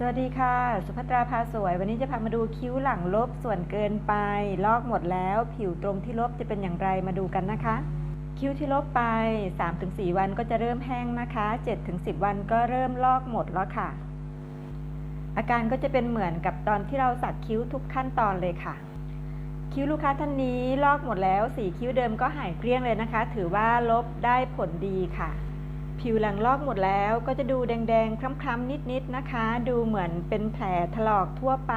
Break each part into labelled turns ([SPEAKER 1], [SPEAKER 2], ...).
[SPEAKER 1] สวัสดีค่ะ สุภัตราพาสวย วันนี้จะพามาดูคิ้วหลังลบส่วนเกินไป ลอกหมดแล้ว ผิวตรงที่ลบจะเป็นอย่างไรมาดูกันนะคะ คิ้วที่ลบไป 3-4 วันก็จะเริ่มแห้งนะคะ 7-10 วันก็เริ่มลอกหมดแล้วค่ะ อาการก็จะเป็นเหมือนกับตอนที่เราสักคิ้วทุกขั้นตอนเลยค่ะ คิ้วลูกค้าท่านนี้ลอกหมดแล้วสีคิ้วเดิมก็หายเกลี้ยงเลยนะคะ ถือว่าลบได้ผลดีค่ะ ผิวหลังลอกหมดแล้วก็จะดูแดงๆ คล้ำๆ นิดๆนะคะ ดูเหมือนเป็นแผลถลอกทั่วไป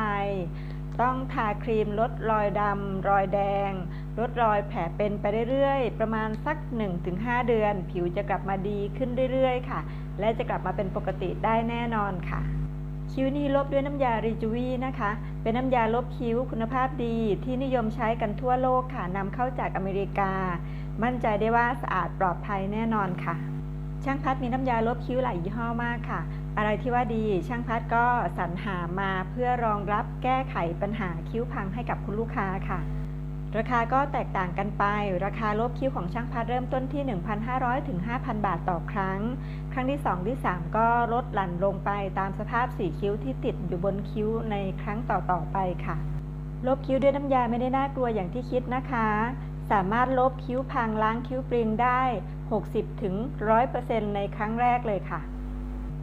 [SPEAKER 1] ต้องทาครีมลดรอยดำรอยแดง ลดรอยแผลเป็นไปเรื่อยๆ ประมาณสัก 1-5 เดือน ผิวจะกลับมาดีขึ้นเรื่อยๆ ค่ะ และจะกลับมาเป็นปกติได้แน่นอนค่ะ คิ้วนี้ลบด้วยน้ำยาริจูวีนะคะ เป็นน้ำยาลบคิ้วคุณภาพดีที่นิยมใช้กันทั่วโลกค่ะนำเข้าจากอเมริกา มั่นใจได้ว่าสะอาดปลอดภัยแน่นอนค่ะ ช่างพัดมีน้ำยาลบคิ้วหลายยี่ห้อมากค่ะ อะไรที่ว่าดีช่างพัดก็สรรหามาเพื่อรองรับแก้ไขปัญหาคิ้วพังให้กับคุณลูกค้าค่ะ ราคาก็แตกต่างกันไป ราคาลบคิ้วของช่างพัดเริ่มต้นที่ 1,500ถึง5,000 บาทต่อครั้ง ครั้งที่ 2 ที่ 3 ก็ลดหลั่นลงไปตามสภาพสีคิ้วที่ติดอยู่บนคิ้วในครั้งต่อๆไปค่ะ ลบคิ้วด้วยน้ำยาไม่ได้น่ากลัวอย่างที่คิดนะคะ สามารถลบคิ้วพังล้างคิ้วปริงได้ 60-100%ในครั้งแรกเลยค่ะ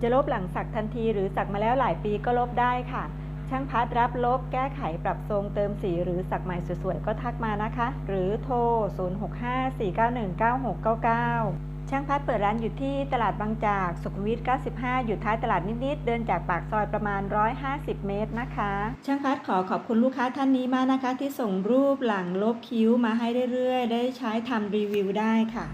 [SPEAKER 1] จะลบหลังสักทันทีหรือสักมาแล้วหลายปีก็ลบได้ค่ะ ช่างพัดรับลบแก้ไขปรับทรงเติมสีหรือสักใหม่สวยๆ ก็ทักมานะคะ หรือโทร 0654919699 ช่างพัดเปิดร้านอยู่ที่ตลาดบางจากสุขุมวิท 95 อยู่ท้ายตลาดนิด ๆ เดินจากปากซอยประมาณ 150 เมตรนะคะ ช่างพัดขอขอบคุณลูกค้าท่านนี้มากนะคะ ที่ส่งรูปหลังลบคิ้วมาให้เรื่อย ๆ ได้ใช้ทำรีวิวได้ค่ะ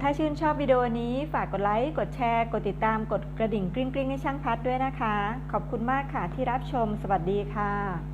[SPEAKER 1] ถ้าชื่นชอบวิดีโอนี้ฝากกดไลค์ กดแชร์ กดติดตาม กดกระดิ่งกริ๊งๆให้ช่างพัดด้วยนะคะ ขอบคุณมากค่ะที่รับชม สวัสดีค่ะ